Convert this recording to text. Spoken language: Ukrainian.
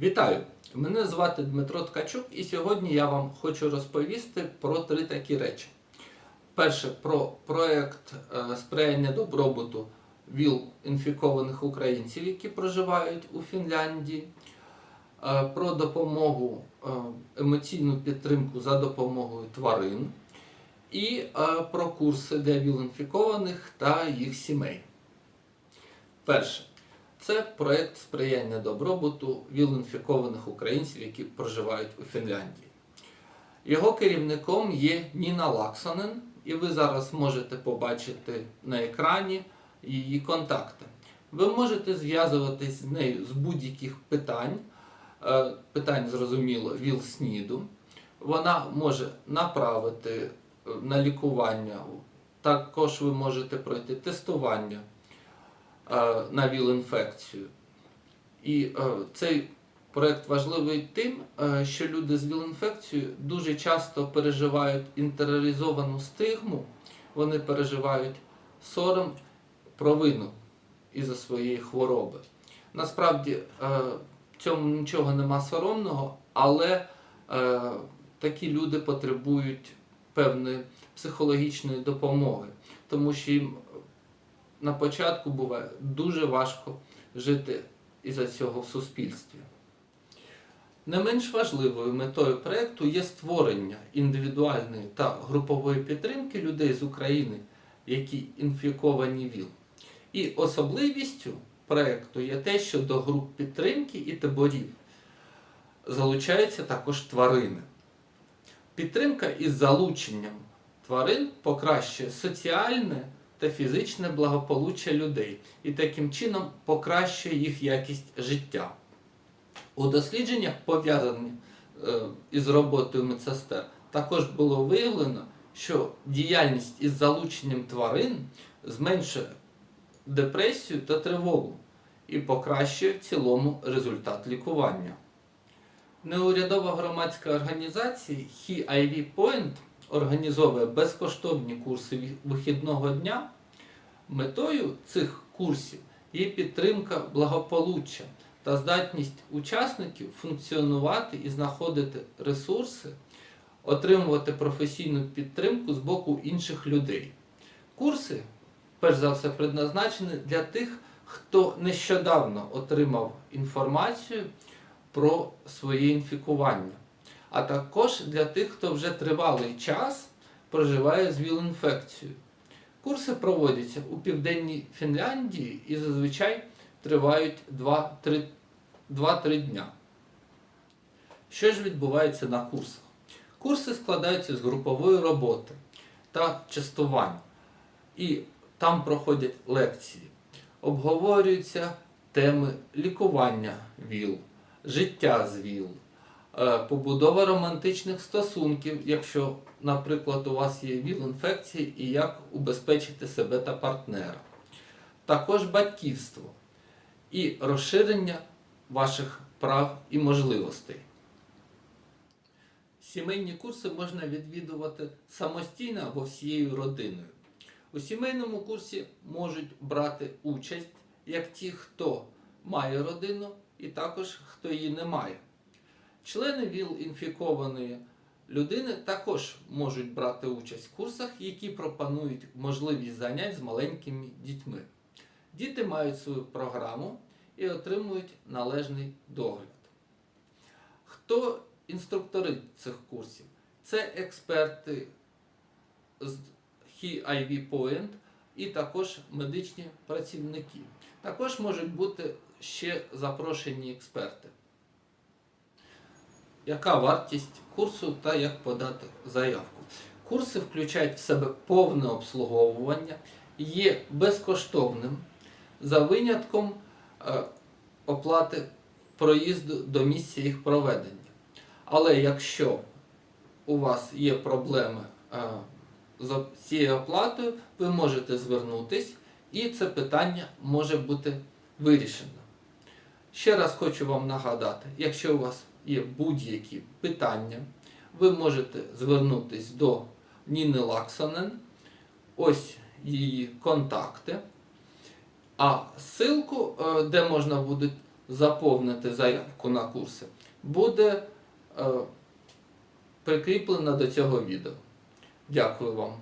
Вітаю! Мене звати Дмитро Ткачук, і сьогодні я вам хочу розповісти про три такі речі. Перше про проект е, сприяння добробуту ВІЛ інфікованих українців, які проживають у Фінляндії, е, про допомогу, е, емоційну підтримку за допомогою тварин, і про курси для ВІЛ-інфікованих та їх сімей. Перше. Це проект сприяння добробуту ВІЛ-інфікованих українців, які проживають у Фінляндії. Його керівником є Ніна Лаксонен, і ви зараз можете побачити на екрані її контакти. Ви можете зв'язуватись з нею з будь-яких питань, Е, питань, зрозуміло, ВІЛ-СНІДу. Вона може направити е, на лікування, також ви можете пройти тестування на ВІЛ-інфекцію. І е, цей проект важливий тим, е, що люди з ВІЛ-інфекцією дуже часто переживають інтеріоризовану стигму, вони переживають сором, провину із-за своєї хвороби. Насправді е, в цьому нічого нема соромного, але е, такі люди потребують певної психологічної допомоги, тому що їм на початку буває дуже важко жити із-за цього в суспільстві. Не менш важливою метою проєкту є створення індивідуальної та групової підтримки людей з України, які інфіковані ВІЛ. І особливістю проєкту є те, що до груп підтримки і таборів залучаються також тварини. Підтримка із залученням тварин покращує соціальне та фізичне благополуччя людей і таким чином покращує їх якість життя. У дослідженнях, пов'язаних е, із роботою медсестер, також було виявлено, що діяльність із залученням тварин зменшує депресію та тривогу і покращує в цілому результат лікування. Неурядова громадська організація HIV Point організовує безкоштовні курси вихідного дня. Метою цих курсів є підтримка благополуччя та здатність учасників функціонувати і знаходити ресурси, отримувати професійну підтримку з боку інших людей. Курси, перш за все, предназначені для тих, хто нещодавно отримав інформацію про своє інфікування, а також для тих, хто вже тривалий час проживає з ВІЛ-інфекцією. Курси проводяться у південній Фінляндії і зазвичай тривають 2-3 2-3 дня. Що ж відбувається на курсах? Курси складаються з групової роботи та частувань. І там проходять лекції, обговорюються теми лікування ВІЛ, життя з ВІЛ, побудова романтичних стосунків, якщо, наприклад, у вас є ВІЛ-інфекція, і як убезпечити себе та партнера. Також батьківство і розширення ваших прав і можливостей. Сімейні курси можна відвідувати самостійно або всією родиною. У сімейному курсі можуть брати участь як ті, хто має родину, і також хто її не має. Члени ВІЛ-інфікованої людини також можуть брати участь в курсах, які пропонують можливість занять з маленькими дітьми. Діти мають свою програму і отримують належний догляд. Хто інструктори цих курсів? Це експерти з HIV Point і також медичні працівники. Також можуть бути ще запрошені експерти. Яка вартість курсу та як подати заявку? Курси включають в себе повне обслуговування, є безкоштовним за винятком е, оплати проїзду до місця їх проведення. Але якщо у вас є проблеми е, з цією оплатою, ви можете звернутись, і це питання може бути вирішено. Ще раз хочу вам нагадати, якщо у вас є будь-які питання, ви можете звернутись до Ніни Лаксонен. Ось її контакти. А ссылку, е, де можна буде заповнити заявку на курси, буде е, прикріплена до цього відео. Дякую вам.